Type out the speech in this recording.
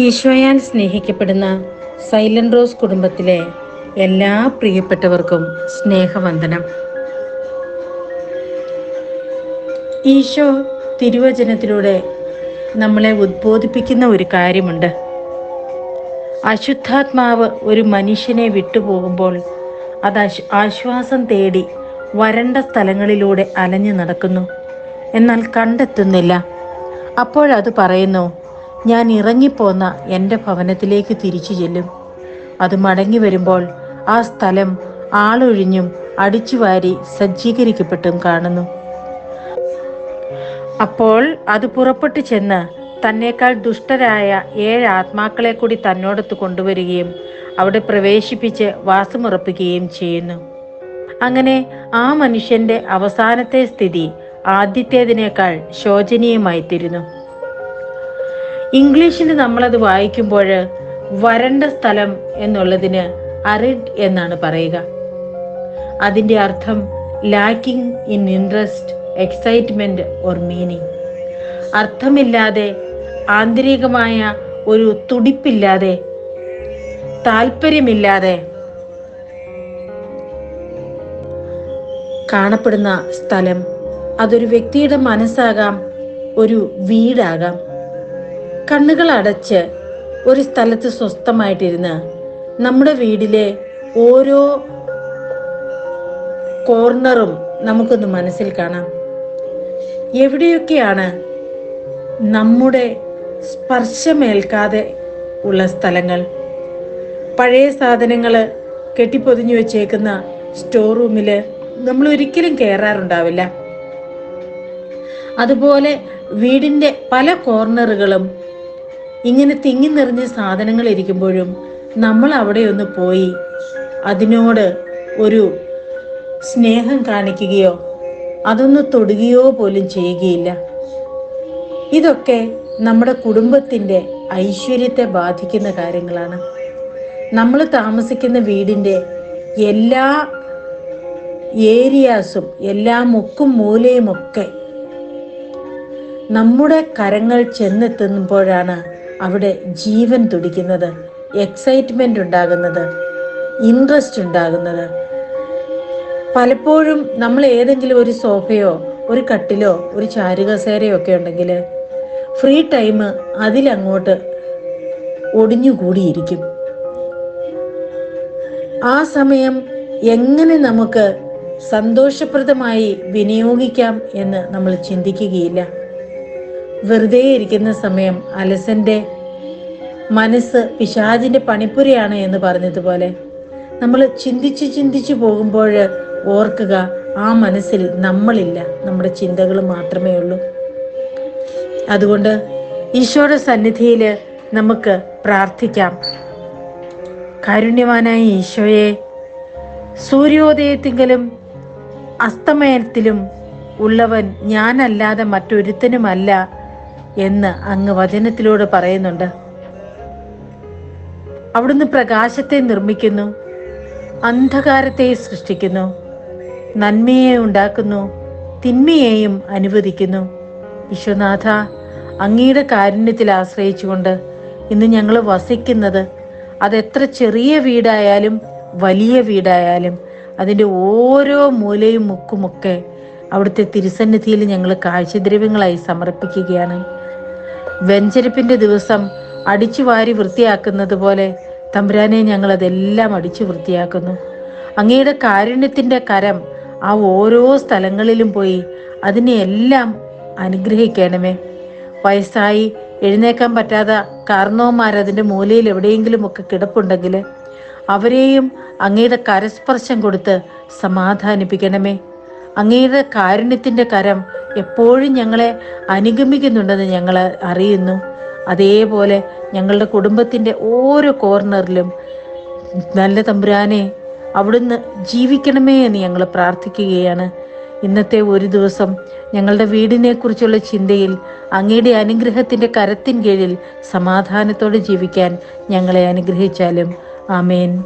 ഈശോയാൽ സ്നേഹിക്കപ്പെടുന്ന silent rose കുടുംബത്തിലെ എല്ലാ പ്രിയപ്പെട്ടവർക്കും സ്നേഹവന്ദനം. ഈശോ തിരുവചനത്തിലൂടെ നമ്മളെ ഉദ്ബോധിപ്പിക്കുന്ന ഒരു കാര്യമുണ്ട്. അശുദ്ധാത്മാവ് ഒരു മനുഷ്യനെ വിട്ടുപോകുമ്പോൾ അത് ആശ്വാസം തേടി വരണ്ട സ്ഥലങ്ങളിലൂടെ അലഞ്ഞു നടക്കുന്നു. എന്നാൽ കണ്ടെത്തുന്നില്ല. അപ്പോഴത് പറയുന്നു ഞാൻ ഇറങ്ങിപ്പോന്ന എന്റെ ഭവനത്തിലേക്ക് തിരിച്ചു ചെല്ലും. അത് മടങ്ങി വരുമ്പോൾ ആ സ്ഥലം ആളൊഴിഞ്ഞും അടിച്ചുവാരി സജ്ജീകരിക്കപ്പെട്ടും കാണുന്നു. അപ്പോൾ അത് പുറപ്പെട്ടു ചെന്ന് തന്നേക്കാൾ ദുഷ്ടരായ ഏഴ് ആത്മാക്കളെ കൂടി തന്നോടത്ത് കൊണ്ടുവരികയും അവിടെ പ്രവേശിപ്പിച്ച് വാസമുറപ്പിക്കുകയും ചെയ്യുന്നു. അങ്ങനെ ആ മനുഷ്യന്റെ അവസാനത്തെ സ്ഥിതി ആദ്യത്തേതിനേക്കാൾ ശോചനീയമായി ഇംഗ്ലീഷിൽ നമ്മളത് വായിക്കുമ്പോൾ വരണ്ട സ്ഥലം എന്നുള്ളതിന് അറിഡ് എന്നാണ് പറയുക. അതിന്റെ അർത്ഥം lacking in interest excitement or meaning അർത്ഥമില്ലാതെ ആന്തരികമായ ഒരു തുടിപ്പില്ലാതെ താല്പര്യമില്ലാതെ കാണപ്പെടുന്ന സ്ഥലം അതൊരു വ്യക്തിയുടെ മനസ്സാകാം ഒരു വീടാകാം. കണ്ണുകൾ അടച്ച് ഒരു സ്ഥലത്ത് സ്വസ്ഥമായിട്ടിരുന്ന് നമ്മുടെ വീടിലെ ഓരോ കോർണറും നമുക്കൊന്ന് മനസ്സിൽ കാണാം. എവിടെയൊക്കെയാണ് നമ്മുടെ സ്പർശമേൽക്കാതെ ഉള്ള സ്ഥലങ്ങൾ? പഴയ സാധനങ്ങൾ കെട്ടിപ്പൊതിഞ്ഞു വെച്ചേക്കുന്ന സ്റ്റോർ റൂമിൽ നമ്മൾ ഒരിക്കലും കയറാറുണ്ടാവില്ല അതുപോലെ വീടിന്റെ പല കോർണറുകളും ഇങ്ങനെ തിങ്ങി നിറഞ്ഞ സാധനങ്ങൾ ഇരിക്കുമ്പോഴും നമ്മൾ അവിടെ ഒന്ന് പോയി അതിനോട് ഒരു സ്നേഹം കാണിക്കുകയോ അതൊന്ന് തൊടുകയോ പോലും ചെയ്യുകയില്ല. ഇതൊക്കെ നമ്മുടെ കുടുംബത്തിന്റെ ഐശ്വര്യത്തെ ബാധിക്കുന്ന കാര്യങ്ങളാണ്. നമ്മൾ താമസിക്കുന്ന വീടിന്റെ എല്ലാ ഏരിയാസും എല്ലാ മുക്കും മൂലയുമൊക്കെ നമ്മുടെ കരങ്ങൾ ചെന്നെത്തുമ്പോഴാണ് അവിടെ ജീവൻ തുടിക്കുന്നത് എക്സൈറ്റ്മെന്റ് ഉണ്ടാകുന്നത് ഇൻട്രസ്റ്റ് ഉണ്ടാകുന്നത്. പലപ്പോഴും നമ്മൾ ഏതെങ്കിലും ഒരു സോഫയോ ഒരു കട്ടിലോ ഒരു ചാരുകസേരയോ ഒക്കെ ഉണ്ടെങ്കിൽ ഫ്രീ ടൈം അതിലങ്ങോട്ട് ഒടിഞ്ഞുകൂടിയിരിക്കും. ആ സമയം എങ്ങനെ നമുക്ക് സന്തോഷപ്രദമായി വിനിയോഗിക്കാം എന്ന് നമ്മൾ ചിന്തിക്കുകയില്ല. വെറുതെ ഇരിക്കുന്ന സമയം അലസന്റെ മനസ്സ് പിശാചിന്റെ പണിപ്പുരയാണ് എന്ന് പറഞ്ഞതുപോലെ നമ്മൾ ചിന്തിച്ച് ചിന്തിച്ചു പോകുമ്പോൾ ഓർക്കുക ആ മനസ്സിൽ നമ്മളില്ല. നമ്മുടെ ചിന്തകൾ മാത്രമേ ഉള്ളൂ. അതുകൊണ്ട് ഈശോയുടെ സന്നിധിയിൽ നമുക്ക് പ്രാർത്ഥിക്കാം. കാരുണ്യവാനായ ഈശോയെ സൂര്യോദയത്തിങ്കിലും അസ്തമയത്തിലും ഉള്ളവൻ ഞാനല്ലാതെ മറ്റൊരുത്തനുമല്ല. എന്ന് അങ്ങ് വചനത്തിലൂടെ പറയുന്നുണ്ട്. അവിടുന്ന് പ്രകാശത്തെ നിർമ്മിക്കുന്നു അന്ധകാരത്തെ സൃഷ്ടിക്കുന്നു നന്മയെ ഉണ്ടാക്കുന്നു തിന്മയെയും അനുവദിക്കുന്നു. വിശ്വനാഥ അങ്ങയുടെ കാരുണ്യത്തിൽ ആശ്രയിച്ചുകൊണ്ട് ഇന്ന് ഞങ്ങൾ വസിക്കുന്നത് അതെത്ര ചെറിയ വീടായാലും വലിയ വീടായാലും അതിന്റെ ഓരോ മൂലയും മുക്കുമൊക്കെ അവിടുത്തെ തിരുസന്നിധിയിൽ ഞങ്ങൾ കാഴ്ചദ്രവ്യങ്ങളായി സമർപ്പിക്കുകയാണ്. വെഞ്ചരിപ്പിന്റെ ദിവസം അടിച്ചു വാരി വൃത്തിയാക്കുന്നത് പോലെ തമ്പുരാനെ ഞങ്ങൾ അതെല്ലാം അടിച്ചു വൃത്തിയാക്കുന്നു. അങ്ങയുടെ കാരുണ്യത്തിന്റെ കരം ആ ഓരോ സ്ഥലങ്ങളിലും പോയി അതിനെയെല്ലാം അനുഗ്രഹിക്കണമേ. വയസ്സായി എഴുന്നേക്കാൻ പറ്റാത്ത കാരണവന്മാരതിന്റെ മൂലയിൽ എവിടെയെങ്കിലും ഒക്കെ കിടപ്പുണ്ടെങ്കിൽ അവരെയും അങ്ങയുടെ കരസ്പർശം കൊടുത്ത് സമാധാനിപ്പിക്കണമേ. അങ്ങയുടെ കാരുണ്യത്തിന്റെ കരം എപ്പോഴും ഞങ്ങളെ അനുഗമിക്കുന്നുണ്ടെന്ന് ഞങ്ങൾ അറിയുന്നു. അതേപോലെ ഞങ്ങളുടെ കുടുംബത്തിന്റെ ഓരോ കോർണറിലും നല്ല തമ്പുരാനെ അവിടുന്ന് ജീവിക്കണമേ എന്ന് ഞങ്ങൾ പ്രാർത്ഥിക്കുകയാണ്. ഇന്നത്തെ ഒരു ദിവസം ഞങ്ങളുടെ വീടിനെക്കുറിച്ചുള്ള ചിന്തയിൽ അങ്ങയുടെ അനുഗ്രഹത്തിന്റെ കരത്തിൻ കീഴിൽ സമാധാനത്തോടെ ജീവിക്കാൻ ഞങ്ങളെ അനുഗ്രഹിച്ചാലും. ആമേൻ.